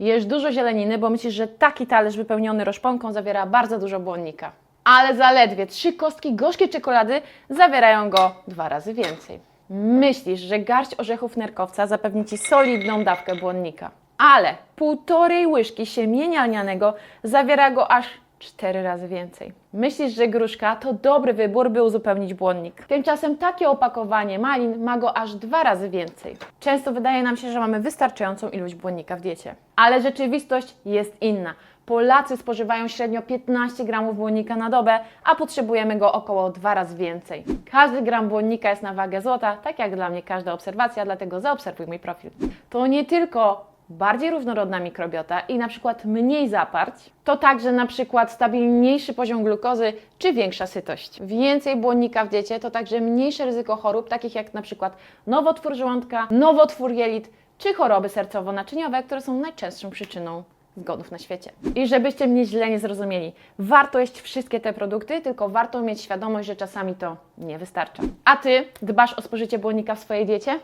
Jesz dużo zieleniny, bo myślisz, że taki talerz wypełniony roszponką zawiera bardzo dużo błonnika. Ale zaledwie trzy kostki gorzkiej czekolady zawierają go dwa razy więcej. Myślisz, że garść orzechów nerkowca zapewni Ci solidną dawkę błonnika. Ale półtorej łyżki siemienia lnianego zawiera go aż cztery razy więcej. Myślisz, że gruszka to dobry wybór, by uzupełnić błonnik. Tymczasem takie opakowanie malin ma go aż dwa razy więcej. Często wydaje nam się, że mamy wystarczającą ilość błonnika w diecie. Ale rzeczywistość jest inna. Polacy spożywają średnio 15 gramów błonnika na dobę, a potrzebujemy go około dwa razy więcej. Każdy gram błonnika jest na wagę złota, tak jak dla mnie każda obserwacja, dlatego zaobserwuj mój profil. To nie tylko bardziej różnorodna mikrobiota i na przykład mniej zaparć, to także na przykład stabilniejszy poziom glukozy czy większa sytość. Więcej błonnika w diecie to także mniejsze ryzyko chorób, takich jak na przykład nowotwór żołądka, nowotwór jelit czy choroby sercowo-naczyniowe, które są najczęstszą przyczyną zgonów na świecie. I żebyście mnie źle nie zrozumieli, warto jeść wszystkie te produkty, tylko warto mieć świadomość, że czasami to nie wystarcza. A Ty dbasz o spożycie błonnika w swojej diecie?